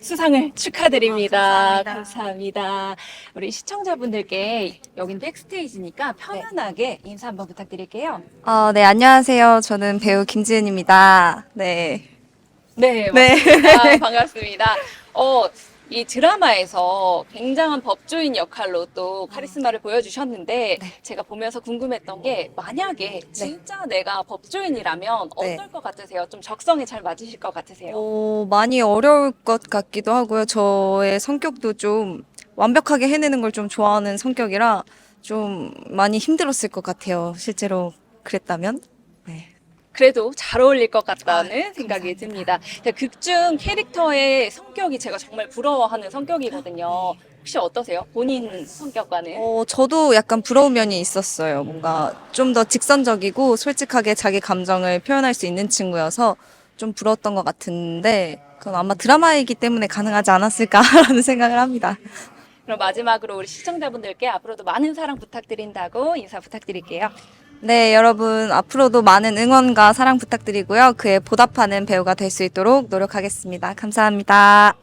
수상을 축하드립니다. 아, 감사합니다. 감사합니다. 우리 시청자분들께 여긴 백스테이지니까 편안하게 인사 한번 부탁드릴게요. 어, 네, 안녕하세요. 저는 배우 김지은입니다. 네. 네, 네. 반갑습니다. 반갑습니다. 어, 이 드라마에서 굉장한 법조인 역할로 또 카리스마를 보여주셨는데 네. 제가 보면서 궁금했던 게 만약에 진짜 내가 법조인이라면 네. 어떨 것 같으세요? 좀 적성에 잘 맞으실 것 같으세요? 어, 많이 어려울 것 같기도 하고요. 저의 성격도 좀 완벽하게 해내는 걸 좀 좋아하는 성격이라 좀 많이 힘들었을 것 같아요. 실제로 그랬다면. 네. 그래도 잘 어울릴 것 같다는 아, 생각이 감사합니다. 듭니다. 극중 캐릭터의 성격이 제가 정말 부러워하는 성격이거든요. 혹시 어떠세요? 본인 성격과는? 어, 저도 약간 부러운 면이 있었어요. 뭔가 좀 더 직선적이고 솔직하게 자기 감정을 표현할 수 있는 친구여서 좀 부러웠던 것 같은데 그건 아마 드라마이기 때문에 가능하지 않았을까라는 생각을 합니다. 그럼 마지막으로 우리 시청자분들께 앞으로도 많은 사랑 부탁드린다고 인사 부탁드릴게요. 네, 여러분 앞으로도 많은 응원과 사랑 부탁드리고요. 그에 보답하는 배우가 될 수 있도록 노력하겠습니다. 감사합니다.